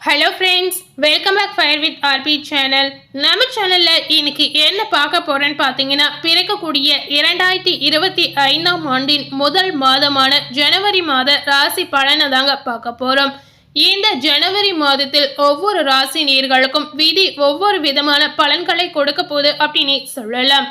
Hello friends welcome back fire with RP channel நம்ம சேனலில் இன்னைக்கு என்ன பார்க்க போகிறேன்னு பார்த்தீங்கன்னா பிறக்கக்கூடிய இரண்டாயிரத்தி இருபத்தி ஐந்தாம் ஆண்டின் முதல் மாதமான ஜனவரி மாத ராசி பலனை தாங்க பார்க்க போகிறோம் இந்த ஜனவரி மாதத்தில் ஒவ்வொரு ராசி நீர்களுக்கும் விதி ஒவ்வொரு விதமான பலன்களை கொடுக்க போகுது அப்படின்னு சொல்லலாம்.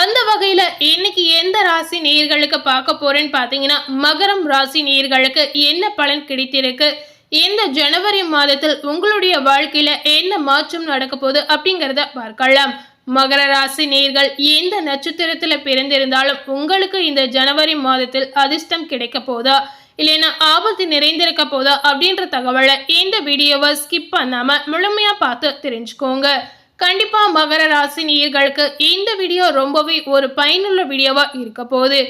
அந்த வகையில் இன்னைக்கு எந்த ராசி நேர்களுக்கு பார்க்க போறேன்னு பார்த்தீங்கன்னா மகரம் ராசி நேர்களுக்கு என்ன பலன் கிடைத்திருக்கு? இந்த ஜனவரி மாதத்தில் உங்களுடைய வாழ்க்கையில என்ன மாற்றம் நடக்க போகுது அப்படிங்கிறத பார்க்கலாம். மகர ராசி நேர்கள் எந்த நட்சத்திரத்துல பிறந்திருந்தாலும் உங்களுக்கு இந்த ஜனவரி மாதத்தில் அதிர்ஷ்டம் கிடைக்க போதா? இல்லைன்னா ஆபத்து நிறைந்திருக்க போதா? அப்படின்ற தகவலை இந்த வீடியோவை ஸ்கிப் பண்ணாம முழுமையா பார்த்து தெரிஞ்சுக்கோங்க. கண்டிப்பா மகர ராசி நேர்களுக்கு இந்த வீடியோ ரொம்பவே ஒரு பயனுள்ள வீடியோவா இருக்க போகுது.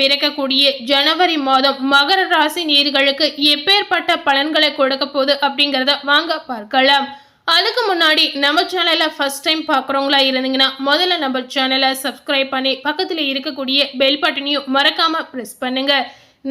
பிறக்கக்கூடிய ஜனவரி மாதம் மகர ராசி நேர்களுக்கு எப்பேற்பட்ட பலன்களை கொடுக்க போகுது அப்படிங்கிறத வாங்க பார்க்கலாம். அதுக்கு முன்னாடி நம்ம சேனலை ஃபஸ்ட் டைம் பார்க்குறவங்களா இருந்தீங்கன்னா முதல்ல நம்ம சேனலை சப்ஸ்கிரைப் பண்ணி பக்கத்தில் இருக்கக்கூடிய பெல் பட்டனையும் மறக்காமல் ப்ரெஸ் பண்ணுங்கள்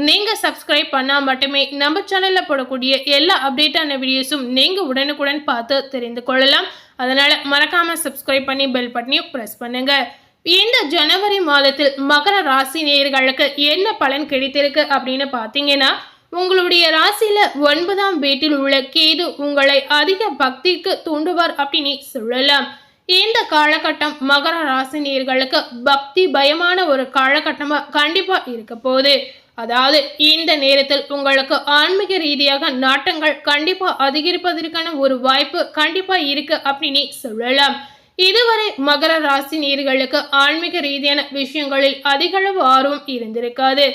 நீங்கள் சப்ஸ்கிரைப் பண்ணால் மட்டுமே நம்ம சேனலில் போடக்கூடிய எல்லா அப்டேட்டான வீடியோஸும் நீங்கள் உடனுக்குடன் பார்த்து தெரிந்து கொள்ளலாம். அதனால் மறக்காமல் சப்ஸ்கிரைப் பண்ணி பெல் பட்டனையும் ப்ரெஸ் பண்ணுங்கள் இந்த ஜனவரி மாதத்தில் மகர ராசி நேயர்களுக்கு என்ன பலன் கிடைத்திருக்கு அப்படின்னு பார்த்தீங்கன்னா உங்களுடைய ராசியில ஒன்பதாம் வீட்டில் உள்ள கேது உங்களை அதிக பக்திக்கு தூண்டுவார் அப்படின்னு சொல்லலாம். இந்த காலகட்டம் மகர ராசினியர்களுக்கு பக்தி பயமான ஒரு காலகட்டமா கண்டிப்பா இருக்க போகுது. அதாவது இந்த நேரத்தில் உங்களுக்கு ஆன்மீக ரீதியாக நாட்டங்கள் கண்டிப்பா அதிகரிப்பதற்கான ஒரு வாய்ப்பு கண்டிப்பா இருக்கு அப்படின்னு சொல்லலாம். இதுவரை மகர ராசி நேர்களுக்கு ஆன்மீக ரீதியான விஷயங்களில் அதிகளவு ஆர்வம் இருந்திருக்காது.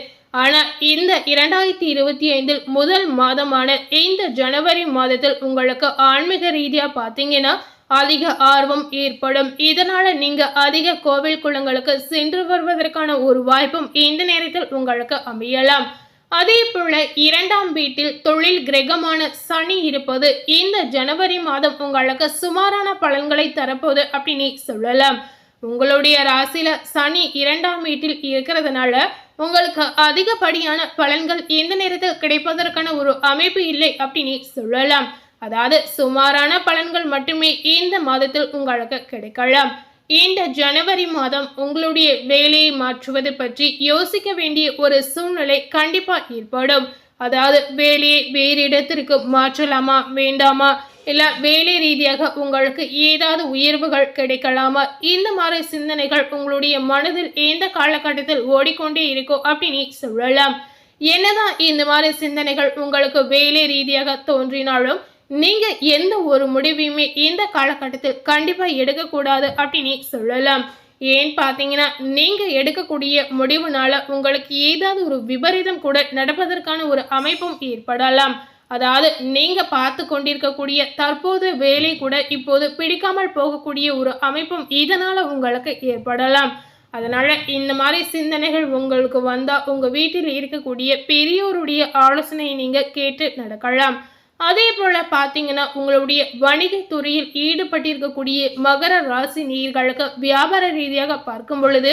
ஆனால் இந்த இரண்டாயிரத்தி இருபத்தி ஐந்தில் முதல் மாதமான இந்த ஜனவரி மாதத்தில் உங்களுக்கு ஆன்மீக ரீதியாக பார்த்தீங்கன்னா அதிக ஆர்வம் ஏற்படும். இதனால நீங்க அதிக கோவில் குளங்களுக்கு சென்று வருவதற்கான ஒரு வாய்ப்பும் இந்த நேரத்தில் உங்களுக்கு அமையலாம். அதே போல இரண்டாம் வீட்டில் தொழில் கிரகமான சனி இருப்பது இந்த ஜனவரி மாதம் உங்களுக்கு சுமாரான பலன்களை தரப்போகுது அப்படின்னு சொல்லலாம். உங்களுடைய ராசியில சனி இரண்டாம் வீட்டில் இருக்கிறதுனால உங்களுக்கு அதிகப்படியான பலன்கள் எந்த நேரத்தில் கிடைப்பதற்கான ஒரு அமைப்பு இல்லை அப்படின்னு சொல்லலாம். அதாவது சுமாரான பலன்கள் மட்டுமே இந்த மாதத்தில் உங்களுக்கு கிடைக்கலாம். இந்த ஜனவரி மாதம் உங்களுடைய வேலையை மாற்றுவது பற்றி யோசிக்க வேண்டிய ஒரு சூழ்நிலை கண்டிப்பா ஏற்படும். அதாவது வேலையை வேறு இடத்திற்கு மாற்றலாமா வேண்டாமா? இல்ல வேலை ரீதியாக உங்களுக்கு ஏதாவது உயர்வுகள் கிடைக்கலாமா? இந்த மாதிரி சிந்தனைகள் உங்களுடைய மனதில் எந்த காலகட்டத்தில் ஓடிக்கொண்டே இருக்கோ அப்படின்னு சொல்லலாம். என்னதான் இந்த மாதிரி சிந்தனைகள் உங்களுக்கு வேலை ரீதியாக தோன்றினாலும் நீங்க எந்த ஒரு முடிவையுமே இந்த காலகட்டத்தில் கண்டிப்பா எடுக்கக்கூடாது அப்படின்னு சொல்லலாம். ஏன் பார்த்தீங்கன்னா நீங்கள் எடுக்கக்கூடிய முடிவுனால உங்களுக்கு ஏதாவது ஒரு விபரீதம் கூட நடப்பதற்கான ஒரு அமைப்பும் ஏற்படலாம். அதாவது நீங்கள் பார்த்து கொண்டிருக்கக்கூடிய தற்போது வேலை கூட இப்போது பிடிக்காமல் போகக்கூடிய ஒரு அமைப்பும் இதனால் உங்களுக்கு ஏற்படலாம். அதனால் இந்த மாதிரி சிந்தனைகள் உங்களுக்கு வந்தால் உங்கள் வீட்டில் இருக்கக்கூடிய பெரியோருடைய ஆலோசனையை நீங்கள் கேட்டு நடக்கலாம். அதே போல பார்த்தீங்கன்னா உங்களுடைய வணிகத்துறையில் ஈடுபட்டிருக்கக்கூடிய மகர ராசி நீர்களுக்கு வியாபார ரீதியாக பார்க்கும் பொழுது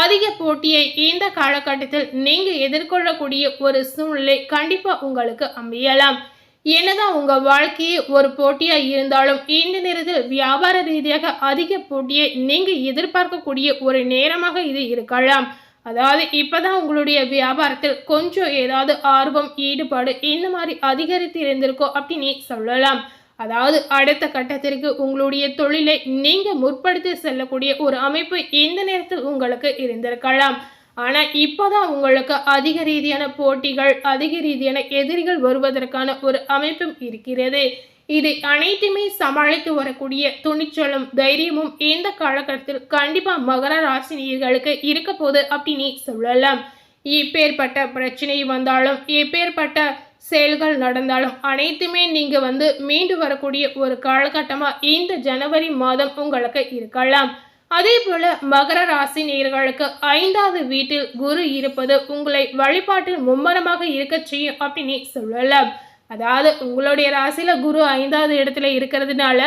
அதிக போட்டியை இந்த காலகட்டத்தில் நீங்க எதிர்கொள்ளக்கூடிய ஒரு சூழ்நிலை கண்டிப்பா உங்களுக்கு அமையலாம். என்னதான் உங்க வாழ்க்கையே ஒரு போட்டியா இருந்தாலும் இந்த நேரத்தில் வியாபார ரீதியாக அதிக போட்டியை நீங்க எதிர்பார்க்கக்கூடிய ஒரு நேரமாக இது இருக்கலாம். அதாவது இப்போதான் உங்களுடைய வியாபாரத்தில் கொஞ்சம் ஏதாவது ஆர்வம் ஈடுபாடு இந்த மாதிரி அதிகரித்து இருந்திருக்கோ அப்படின்னு சொல்லலாம். அதாவது அடுத்த கட்டத்திற்கு உங்களுடைய தொழிலை நீங்கள் முற்படுத்தி செல்லக்கூடிய ஒரு அமைப்பு இந்த நேரத்தில் உங்களுக்கு இருந்திருக்கலாம். ஆனால் இப்போ தான் உங்களுக்கு அதிக ரீதியான போட்டிகள் அதிக ரீதியான எதிரிகள் வருவதற்கான ஒரு அமைப்பும் இருக்கிறது. இது அனைத்துமே சமாளித்து வரக்கூடிய துணிச்சலும் தைரியமும் இந்த காலகட்டத்தில் கண்டிப்பா மகர ராசினியர்களுக்கு இருக்க போது அப்படின்னு சொல்லலாம். இப்பேற்பட்ட பிரச்சனை வந்தாலும் இப்பேற்பட்ட செயல்கள் நடந்தாலும் அனைத்துமே நீங்க வந்து மீண்டு வரக்கூடிய ஒரு காலகட்டமா இந்த ஜனவரி மாதம் உங்களுக்கு இருக்கலாம். அதே போல மகர ராசி நேர்களுக்கு ஐந்தாவது வீட்டில் குரு இருப்பது உங்களை வழிபாட்டில் மும்மரமாக இருக்க செய்யும் அப்படின்னு சொல்லலாம். அதாவது உங்களுடைய ராசியில குரு ஐந்தாவது இடத்துல இருக்கிறதுனால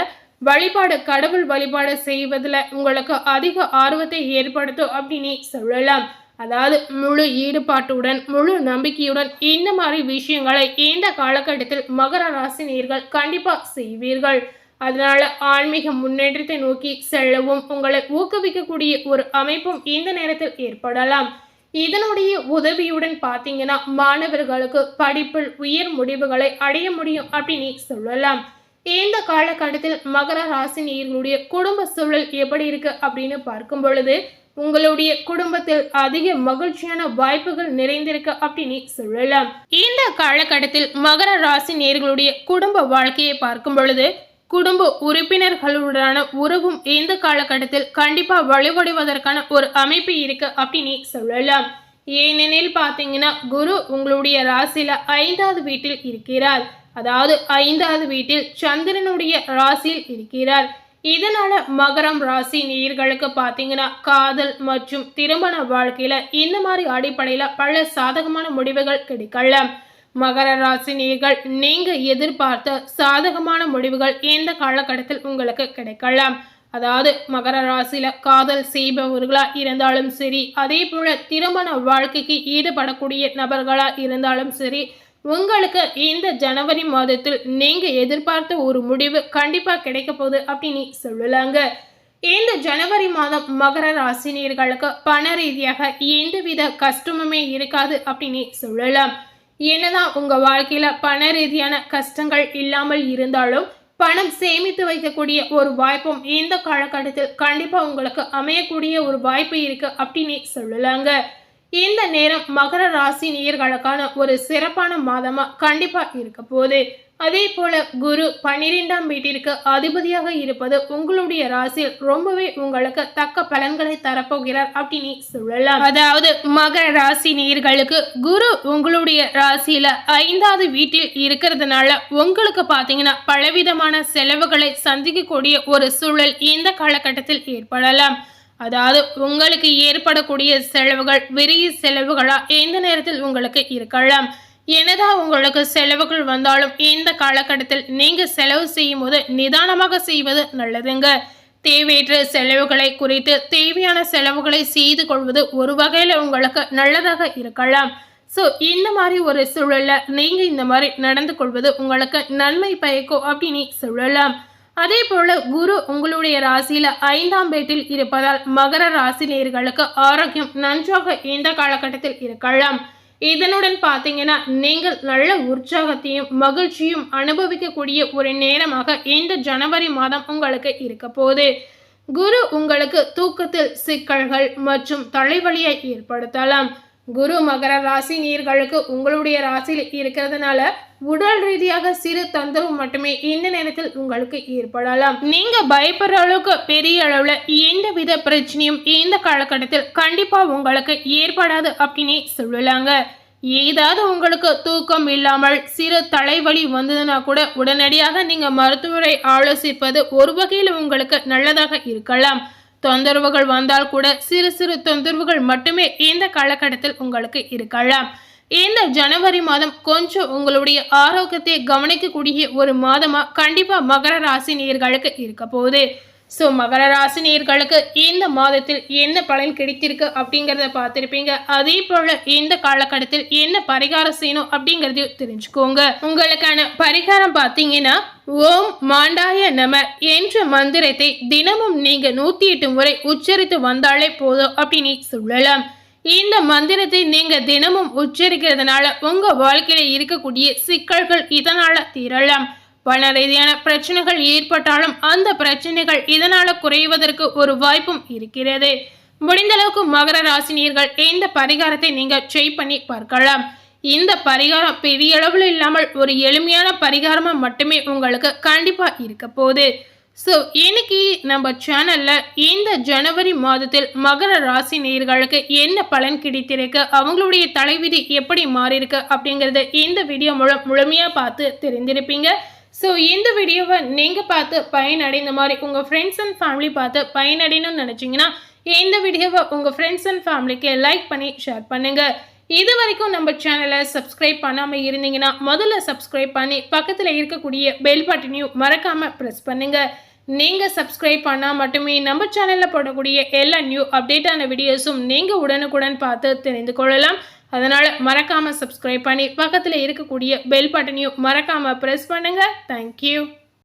வழிபாடு கடவுள் வழிபாடு செய்வதில் உங்களுக்கு அதிக ஆர்வத்தை ஏற்படுத்தும் அப்படின்னு சொல்லலாம். அதாவது முழு ஈடுபாட்டுடன் முழு நம்பிக்கையுடன் இந்த மாதிரி விஷயங்களை இந்த காலகட்டத்தில் மகர ராசி நேர்கள் கண்டிப்பாக செய்வீர்கள். அதனால ஆன்மீக முன்னேற்றத்தை நோக்கி செல்லவும் உங்களை ஊக்குவிக்கக்கூடிய ஒரு அமைப்பும் இந்த நேரத்தில் ஏற்படலாம். இதனுடைய உதவியுடன் பார்த்தீங்கன்னா மாணவர்களுக்கு படிப்பில் உயர் முடிவுகளை அடைய முடியும் அப்படின்னு சொல்லலாம். இந்த காலகட்டத்தில் மகர ராசி நீர்களுடைய குடும்ப சூழல் எப்படி இருக்கு அப்படின்னு பார்க்கும் பொழுது உங்களுடைய குடும்பத்தில் அதிக மகிழ்ச்சியான வாய்ப்புகள் நிறைந்திருக்கு அப்படின்னு சொல்லலாம். இந்த காலகட்டத்தில் மகர ராசி நேர்களுடைய குடும்ப வாழ்க்கையை பார்க்கும் பொழுது குடும்ப உறுப்பினர்களுடனான உறவும் இந்த காலகட்டத்தில் கண்டிப்பாக வலுவடைவதற்கான ஒரு அமைப்பு இருக்கு அப்படின்னு சொல்லலாம். ஏனெனில் பார்த்தீங்கன்னா குரு உங்களுடைய ராசியில் ஐந்தாவது வீட்டில் இருக்கிறார். அதாவது ஐந்தாவது வீட்டில் சந்திரனுடைய ராசியில் இருக்கிறார். இதனால மகரம் ராசி நேயர்களுக்கு பார்த்தீங்கன்னா காதல் மற்றும் திருமண வாழ்க்கையில இந்த மாதிரி அடிப்படையில் பல சாதகமான முடிவுகள் கிடைக்கலாம். மகர ராசி நீங்க எதிர்பார்த்த சாதகமான முடிவுகள் இந்த காலகட்டத்தில் உங்களுக்கு கிடைக்கலாம்? அதாவது மகர ராசியில காதல் செய்பவர்களா இருந்தாலும் சரி அதே போல திருமண வாழ்க்கைக்கு ஈடுபடக்கூடிய நபர்களா இருந்தாலும் சரி உங்களுக்கு இந்த ஜனவரி மாதத்தில் நீங்க எதிர்பார்த்த ஒரு முடிவு கண்டிப்பா கிடைக்க போகுது அப்படின்னு சொல்லலாங்க. இந்த ஜனவரி மாதம் மகர ராசினியர்களுக்கு பண ரீதியாக எந்தவித கஷ்டமுமே இருக்காது அப்படின்னு சொல்லலாம். என்னதான் உங்க வாழ்க்கையில பண ரீதியான கஷ்டங்கள் இல்லாமல் இருந்தாலும் பணம் சேமித்து வைக்கக்கூடிய ஒரு வாய்ப்பும் இந்த காலகட்டத்தில் கண்டிப்பா உங்களுக்கு அமையக்கூடிய ஒரு வாய்ப்பு இருக்கு அப்படின்னு சொல்லலாங்க. இந்த நேரம் மகர ராசி நேர்களுக்கான ஒரு சிறப்பான மாதமா கண்டிப்பா இருக்க போகுது. அதே போல குரு பன்னிரெண்டாம் வீட்டிற்கு அதிபதியாக இருப்பது உங்களுடைய ராசியில் ரொம்பவே உங்களுக்கு தக்க பலன்களை தரப்போகிறார் அப்படின்னு சொல்லலாம். அதாவது மகர ராசி நேர்களுக்கு குரு உங்களுடைய ராசியில ஐந்தாவது வீட்டில் இருக்கிறதுனால உங்களுக்கு பாத்தீங்கன்னா பலவிதமான செலவுகளை சந்திக்கக்கூடிய ஒரு சூழல் இந்த காலகட்டத்தில் ஏற்படலாம். அதாவது உங்களுக்கு ஏற்படக்கூடிய செலவுகள் விரிய செலவுகளா எந்த நேரத்தில் உங்களுக்கு இருக்கலாம். என்னதான் உங்களுக்கு செலவுகள் வந்தாலும் இந்த காலகட்டத்தில் நீங்கள் செலவு செய்யும் போது நிதானமாக செய்வது நல்லதுங்க. தேவையற்ற செலவுகளை குறித்து தேவையான செலவுகளை செய்து கொள்வது ஒரு வகையில் உங்களுக்கு நல்லதாக இருக்கலாம். ஸோ இந்த மாதிரி ஒரு சூழலில் நீங்கள் இந்த மாதிரி நடந்து கொள்வது உங்களுக்கு நன்மை பயக்கும் அப்படின்னு சொல்லலாம். அதே போல் குரு உங்களுடைய ராசியில் ஐந்தாம் பேட்டில் இருப்பதால் மகர ராசி நேர்களுக்கு ஆரோக்கியம் நன்றாக இந்த காலகட்டத்தில் இருக்கலாம். இதனுடன் பார்த்தீங்கன்னா நீங்கள் நல்ல உற்சாகத்தையும் மகிழ்ச்சியும் அனுபவிக்கக்கூடிய ஒரு நேரமாக இந்த ஜனவரி மாதம் உங்களுக்கு இருக்க போகுது. குரு உங்களுக்கு தூக்கத்தில் சிக்கல்கள் மற்றும் தலைவலியை ஏற்படுத்தலாம். குரு மகர ராசி நீர்களுக்கு உங்களுடைய ராசியில் இருக்கிறதுனால உடல் ரீதியாக சிறு தொந்தரவு மட்டுமே இந்த நேரத்தில் உங்களுக்கு ஏற்படலாம். நீங்க பயப்படுற அளவுக்கு பெரிய அளவுல எந்த வித பிரச்சனையும் இந்த காலகட்டத்தில் கண்டிப்பா உங்களுக்கு ஏற்படாது அப்படின்னே சொல்லலாங்க. ஏதாவது உங்களுக்கு தூக்கம் இல்லாமல் சிறு தலைவலி வந்ததுன்னா கூட உடனடியாக நீங்க மருத்துவரை ஆலோசிப்பது ஒரு வகையில் உங்களுக்கு நல்லதாக இருக்கலாம். தொந்தரவுகள் வந்தால் கூட சிறு சிறு தொந்தரவுகள் மட்டுமே இந்த காலகட்டத்தில் உங்களுக்கு இருக்கலாம். இந்த ஜனவரி மாதம் கொஞ்சம் உங்களுடைய ஆரோக்கியத்தை கவனிக்கக்கூடிய ஒரு மாதமா கண்டிப்பா மகர ராசி நேர்களுக்கு இருக்க போகுது. ஸோ மகர ராசி நேர்களுக்கு இந்த மாதத்தில் என்ன பலன் கிடைத்திருக்கு அப்படிங்கிறத பார்த்துருப்பீங்க. அதே போல இந்த காலகட்டத்தில் என்ன பரிகாரம் செய்யணும் அப்படிங்கிறதையும் தெரிஞ்சுக்கோங்க. உங்களுக்கான பரிகாரம் பார்த்தீங்கன்னா ஓம் மாண்டாய நம என்ற மந்திரத்தை தினமும் நீங்க நூத்தி எட்டு முறை உச்சரித்து வந்தாலே போதும் அப்படின்னு சொல்லலாம். இந்த மந்திரத்தை நீங்க தினமும் உச்சரிக்கிறதுனால உங்க வாழ்க்கையில இருக்கக்கூடிய சிக்கல்கள் இதனால தீரலாம் பண ரீதியான பிரச்சனைகள் ஏற்பட்டாலும் அந்த பிரச்சனைகள் இதனால குறைவதற்கு ஒரு வாய்ப்பும் இருக்கிறது. முடிந்த அளவுக்கு மகர ராசினியர்கள் இந்த பரிகாரத்தை நீங்க செய் பண்ணி பார்க்கலாம். இந்த பரிகாரம் பெரிய அளவில் இல்லாமல் ஒரு எளிமையான பரிகாரமா மட்டுமே உங்களுக்கு கண்டிப்பா இருக்க போகுது. ஸோ இன்னைக்கு நம்ம சேனலில் இந்த ஜனவரி மாதத்தில் மகர ராசி நேர்களுக்கு என்ன பலன் கிடைத்திருக்கு அவங்களுடைய தலைவிதி எப்படி மாறியிருக்கு அப்படிங்கிறத இந்த வீடியோ மூலம் முழுமையாக பார்த்து தெரிந்திருப்பீங்க. ஸோ இந்த வீடியோவை நீங்கள் பார்த்து பயனடைந்த மாதிரி உங்கள் ஃப்ரெண்ட்ஸ் அண்ட் ஃபேமிலி பார்த்து பயனடையணும்னு நினச்சிங்கன்னா இந்த வீடியோவை உங்கள் ஃப்ரெண்ட்ஸ் அண்ட் ஃபேமிலிக்கு லைக் பண்ணி ஷேர் பண்ணுங்கள் இது வரைக்கும் நம்ம சேனலை சப்ஸ்கிரைப் பண்ணாமல் இருந்தீங்கன்னா முதல்ல சப்ஸ்கிரைப் பண்ணி பக்கத்தில் இருக்கக்கூடிய பெல் பட்டனையும் மறக்காமல் ப்ரெஸ் பண்ணுங்கள் நீங்கள் சப்ஸ்கிரைப் பண்ணால் மட்டுமே நம்ம சேனலில் போடக்கூடிய எல்லா நியூ அப்டேட்டான வீடியோஸும் நீங்கள் உடனுக்குடன் பார்த்து தெரிந்து கொள்ளலாம். அதனால் மறக்காமல் சப்ஸ்கிரைப் பண்ணி பக்கத்தில் இருக்கக்கூடிய பெல் பட்டனையும் மறக்காமல் ப்ரெஸ் பண்ணுங்கள் தேங்க்யூ